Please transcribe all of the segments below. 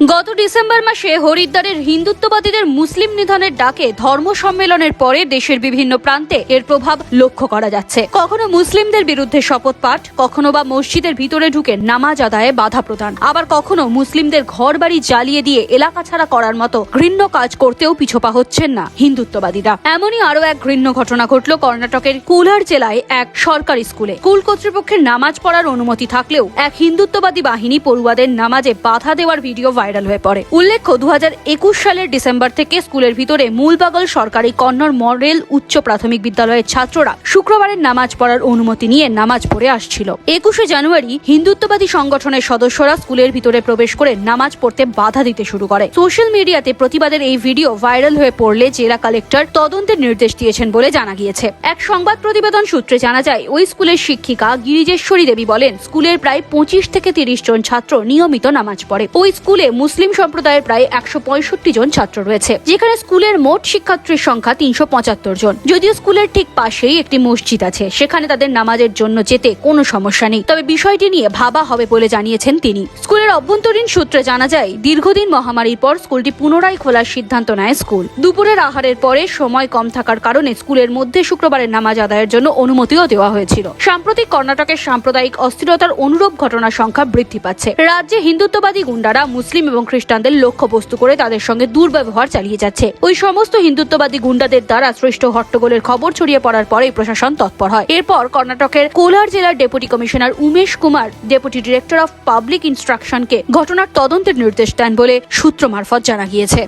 গত ডিসেম্বর মাসে হরিদ্বারের হিন্দুত্ববাদীদের মুসলিম নিধনের ডাকে ধর্ম সম্মেলনের পরে দেশের বিভিন্ন প্রান্তে এর প্রভাব লক্ষ্য করা যাচ্ছে। কখনো মুসলিমদের বিরুদ্ধে শপথ পাঠ, কখনো বা মসজিদের ভিতরে ঢুকে নামাজ আদায়ে বাধা প্রদান। আবার কখনো মুসলিমদের ঘর বাড়ি জ্বালিয়ে দিয়ে এলাকা ছাড়া করার মতো ঘৃণ্য কাজ করতেও পিছোপা হচ্ছেন না হিন্দুত্ববাদীরা। এমনই আরও এক ঘৃণ্য ঘটনা ঘটল কর্ণাটকের কুলার জেলায় এক সরকারি স্কুলে। স্কুল কর্তৃপক্ষের নামাজ পড়ার অনুমতি থাকলেও এক হিন্দুত্ববাদী বাহিনী পড়ুয়াদের নামাজে বাধা দেওয়ার ভিডিও ভাইরাল হয়ে পড়ে। উল্লেখ্য দু হাজার একুশ সালের ডিসেম্বর থেকে স্কুলের ভিতরে মূলবাগল সরকারি কন্নড় মডেল উচ্চ প্রাথমিক বিদ্যালয়ের ছাত্ররা শুক্রবারের নামাজ পড়ার অনুমতি নিয়ে নামাজ পড়ে আসছিল। একুশে জানুয়ারি হিন্দুত্ববাদী সংগঠনের সদস্যরা স্কুলের ভিতরে প্রবেশ করে নামাজ পড়তে বাধা দিতে শুরু করে। সোশ্যাল মিডিয়াতে প্রতিবাদের এই ভিডিও ভাইরাল হয়ে পড়লে জেলা কালেক্টর তদন্তের নির্দেশ দিয়েছেন বলে জানা গিয়েছে। এক সংবাদ প্রতিবেদন সূত্রে জানা যায়, ওই স্কুলের শিক্ষিকা গিরিজেশ্বরী দেবী বলেন, স্কুলের প্রায় পঁচিশ থেকে তিরিশ জন ছাত্র নিয়মিত নামাজ পড়ে। ওই স্কুলে মুসলিম সম্প্রদায়ের প্রায় একশো পঁয়ষট্টি জন ছাত্র রয়েছে। যেখানে স্কুলের মোট শিক্ষার্থীর সংখ্যা তিনশো পঁচাত্তর জন। যদিও স্কুলের ঠিক পাশেই একটি মসজিদ আছে, সেখানে তাদের নামাজের জন্য যেতে কোনো সমস্যা নেই। তবে বিষয়টি নিয়ে ভাবা হবে বলে জানিয়েছেন তিনি। স্কুলের অভ্যন্তরীণ সূত্রে জানা যায়, দীর্ঘদিন মহামারীর পর স্কুলটি পুনরায় খোলার সিদ্ধান্ত নেয় স্কুল। দুপুরের আহারের পরে সময় কম থাকার কারণে স্কুলের মধ্যে শুক্রবারের নামাজ আদায়ের জন্য অনুমতিও দেওয়া হয়েছিল। সাম্প্রতিক কর্ণাটকের সাম্প্রদায়িক অস্থিরতার অনুরূপ ঘটনার সংখ্যা বৃদ্ধি পাচ্ছে। রাজ্যে হিন্দুত্ববাদী গুন্ডারা মুসলিম এবং খ্রিস্টানদের লক্ষ্যবস্তু করে তাদের সঙ্গে দুর্ব্যবহার চালিয়ে যাচ্ছে। ওই সমস্ত হিন্দুত্ববাদী গুন্ডাদের দ্বারা সৃষ্ট হট্টগোলের খবর ছড়িয়ে পড়ার পরেই প্রশাসন তৎপর হয়। এরপর কর্ণাটকের কোলার জেলার deputy commissioner Umesh Kumar, deputy director of public ইনস্ট্রাকশনকে ঘটনার তদন্তের নির্দেশ দেন বলে সূত্র মারফত জানা গিয়েছে।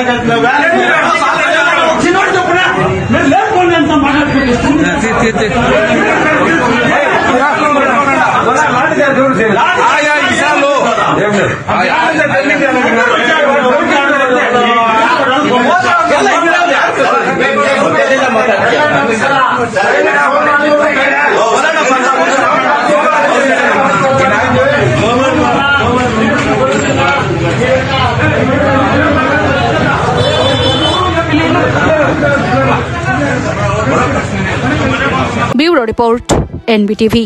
ಮಾತಾಡ್ಸಕ್ಕಾಗ್ತಲ್ಲ ಚಿನ್ನೋಡ್ತಪ್ಪಣ ನಾನು ಲೇಪೋಣ ಅಂತ ಮಾತಾಡ್ಬೇಕು ಆಯಾ ಇಸಾಲು ಮಾತಾಡ್ತಾರೆ ব্যুরো রিপোর্ট এনবিটিভি